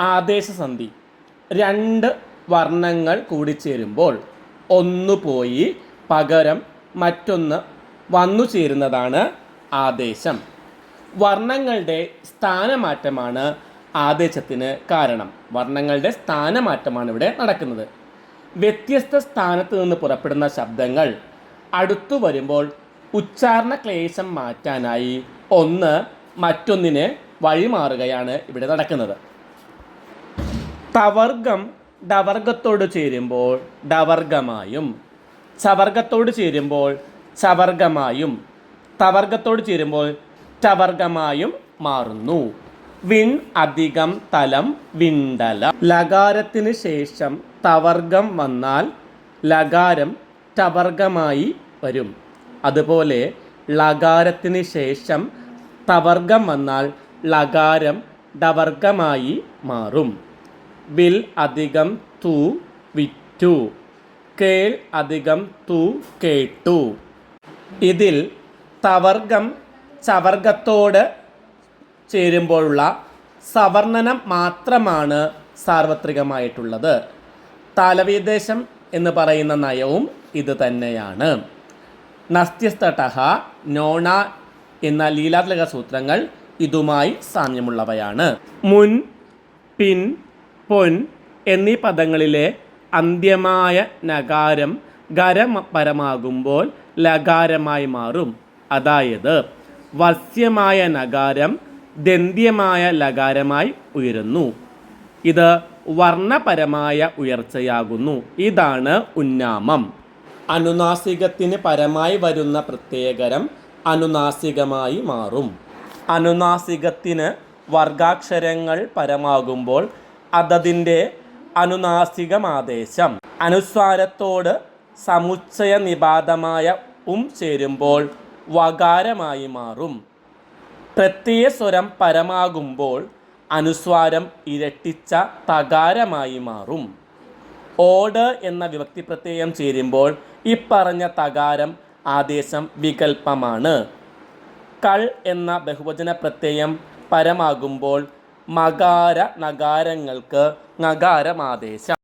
ആദേശസന്ധി. രണ്ട് വർണങ്ങൾ കൂടിച്ചേരുമ്പോൾ ഒന്ന് പോയി പകരം മറ്റൊന്ന് വന്നു ചേരുന്നതാണ് ആദേശം. വർണങ്ങളുടെ സ്ഥാനമാറ്റമാണ് ആദേശത്തിന് കാരണം. വർണങ്ങളുടെ സ്ഥാനമാറ്റമാണ് ഇവിടെ നടക്കുന്നത്. വ്യത്യസ്ത സ്ഥാനത്ത് നിന്ന് പുറപ്പെടുന്ന ശബ്ദങ്ങൾ അടുത്തു വരുമ്പോൾ ഉച്ചാരണ ക്ലേശം മാറ്റാനായി ഒന്ന് മറ്റൊന്നിന് വഴിമാറുകയാണ് ഇവിടെ നടക്കുന്നത്. തവർഗം ഡവർഗത്തോട് ചേരുമ്പോൾ ഡവർഗമായും ചവർഗത്തോട് ചേരുമ്പോൾ ചവർഗമായും തവർഗത്തോട് ചേരുമ്പോൾ ചവർഗമായും മാറുന്നു. വിൺ അധികം തലം വിണ്ടല ലകാരത്തിന് ശേഷം തവർഗം വന്നാൽ ലകാരം ടവർഗമായി വരും. അതുപോലെ ലകാരത്തിന് ശേഷം തവർഗം വന്നാൽ ലകാരം ഡവർഗമായി മാറും. വിൽ അധികം തു വിറ്റു. കേൾ അധികം തു കേട്ടു. ഇതിൽ തവർഗം ചവർഗത്തോട് ചേരുമ്പോഴുള്ള സവർണനം മാത്രമാണ് സാർവത്രികമായിട്ടുള്ളത്. താലവീദേശം എന്ന് പറയുന്ന നയവും ഇത് തന്നെയാണ്. നസ്ത്യസ്തടഹ നോണ എന്ന ലീലാത്ലക സൂത്രങ്ങൾ ഇതുമായി സാമ്യമുള്ളവയാണ്. മുൻ പിൻ പൊൻ എന്നീ പദങ്ങളിലെ അന്ത്യമായ നകാരം ഗരപരമാകുമ്പോൾ ലകാരമായി മാറും. അതായത് വസ്യമായ നകാരം ദന്ത്യമായ ലകാരമായി ഉയരുന്നു. ഇത് വർണപരമായ ഉയർച്ചയാകുന്നു. ഇതാണ് ഉന്നാമം. അനുനാസികത്തിന് പരമായി വരുന്ന പ്രത്യേകരം അനുനാസികമായി മാറും. അനുനാസികത്തിന് വർഗാക്ഷരങ്ങൾ പരമാകുമ്പോൾ അതതിന്റെ അനുനാസികമാദേശം. അനുസ്വാരത്തോട് സമുച്ചയ നിപാതമായ ഉം ചേരുമ്പോൾ വകാരമായി മാറും. പ്രത്യയ സ്വരം പരമാകുമ്പോൾ അനുസ്വാരം ഇരട്ടിച്ച തകാരമായി മാറും. ഓട് എന്ന വിഭക്തി പ്രത്യയം ചേരുമ്പോൾ ഇപ്പറഞ്ഞ തകാരം ആദേശം വികൽപ്പമാണ്. കൾ എന്ന ബഹുവചന പ്രത്യയം പരമാകുമ്പോൾ മകാര നകാരങ്ങൾക്ക് നകാരമാദേശം